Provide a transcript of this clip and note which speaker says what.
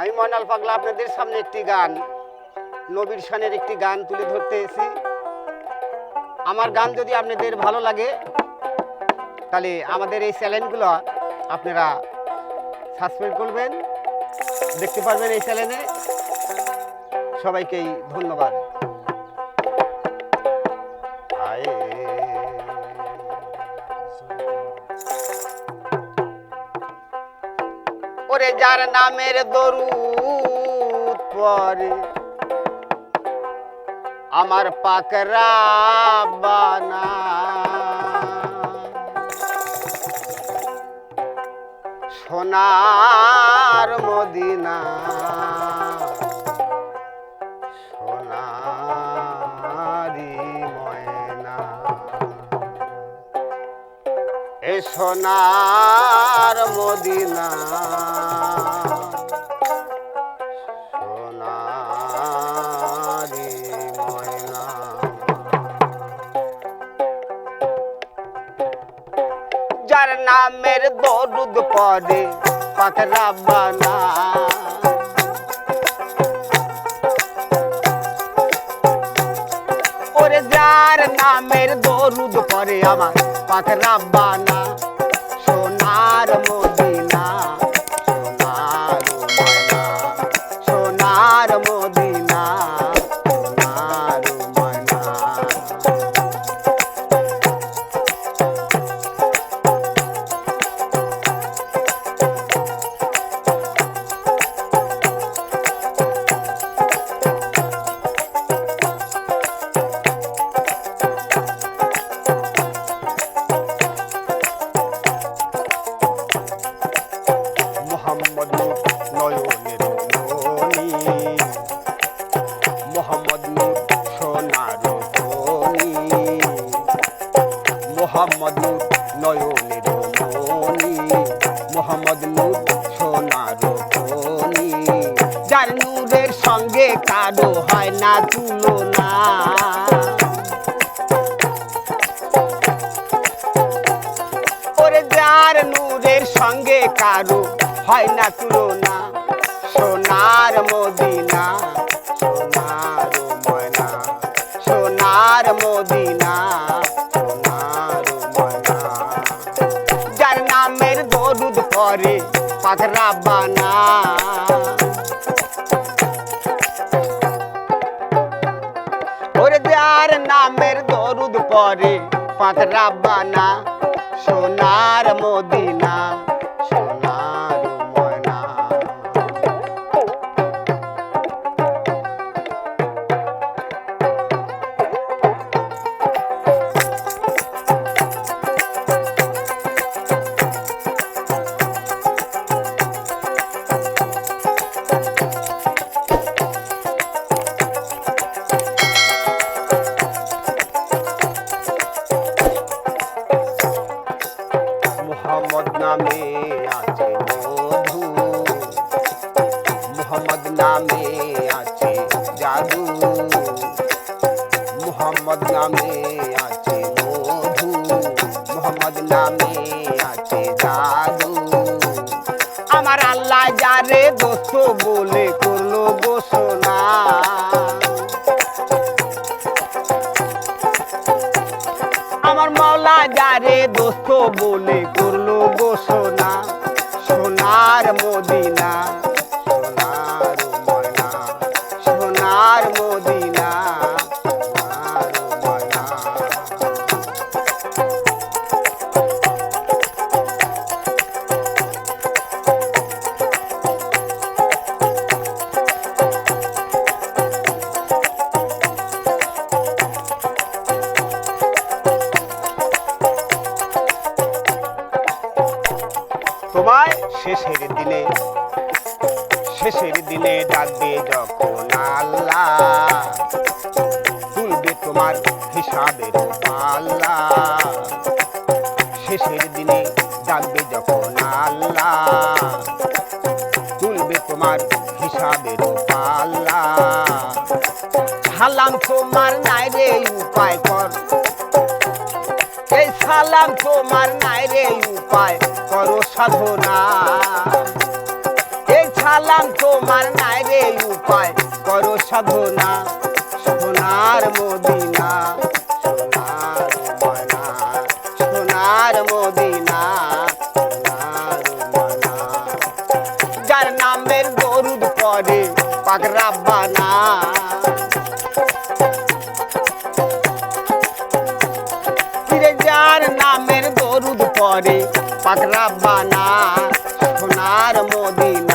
Speaker 1: আমি ময়নাল পাগলা, আপনাদের সামনে একটি গান, নবীর সানের একটি গান তুলে ধরতে এসেছি। আমার গান যদি আপনাদের ভালো লাগে, তাহলে আমাদের এই চ্যানেলগুলো আপনারা সাবস্ক্রাইব করবেন, দেখতে পারবেন এই চ্যানেলে। সবাইকেই ধন্যবাদ। ওরে যার নামের দরু পরে আমার পাকরা বানা। সোনার মদিনা। এ সোনার মদিনা। যার নামের দরুদ পড়ে পাকরা বানা নামের দরুদ পরে আমার পাকরা বানা মোহাম্মদ নূর নয়নের মণি মোহাম্মদ নূর সোনার খনি মোহাম্মদ যার নূরের সঙ্গে কারও হয় কারও হয় না তুলনা সোনার মদিনা, সোনার ময়না, সোনার মদিনা, সোনার ময়না। যার নামের দরুদ পরে পাখরা বানা। ওরে যার নামের দরুদ পরে পাথরা বানা, সোনার মদিনা নামে আছে মধু। মোহাম্মদ নামে আছে জাদু। মোহাম্মদ নামে আছে মধু। মোহাম্মদ নামে আছে জাদু। আমার আল্লাহ যারে দোস্ত বলে করল ঘোষণা। আমার মাওলা যারে দোস্ত বলে করল মদিনা শেষের দিনে শেষের দিনে ডাকবে যখন আল্লাহ তুলবে তোমার হিসাবের পাল্লা। শেষের দিনে ডাকবে যখন আল্লাহ তুলবে তোমার হিসাবের পাল্লা। হালাম তোমার নাই রে উপায় সালাম তোমার নাই রে উপায়। করো সাধনা। বুঝালাম তোমার নাই রে উপায়। করো সাধনা। সোনার মদিনা। সোনার ময়না। সোনার মদিনা। যার নামের পড়ে পাগরা বানা। যার নামের দরুদ পরে পাগরা বানা সোনার মদিনা।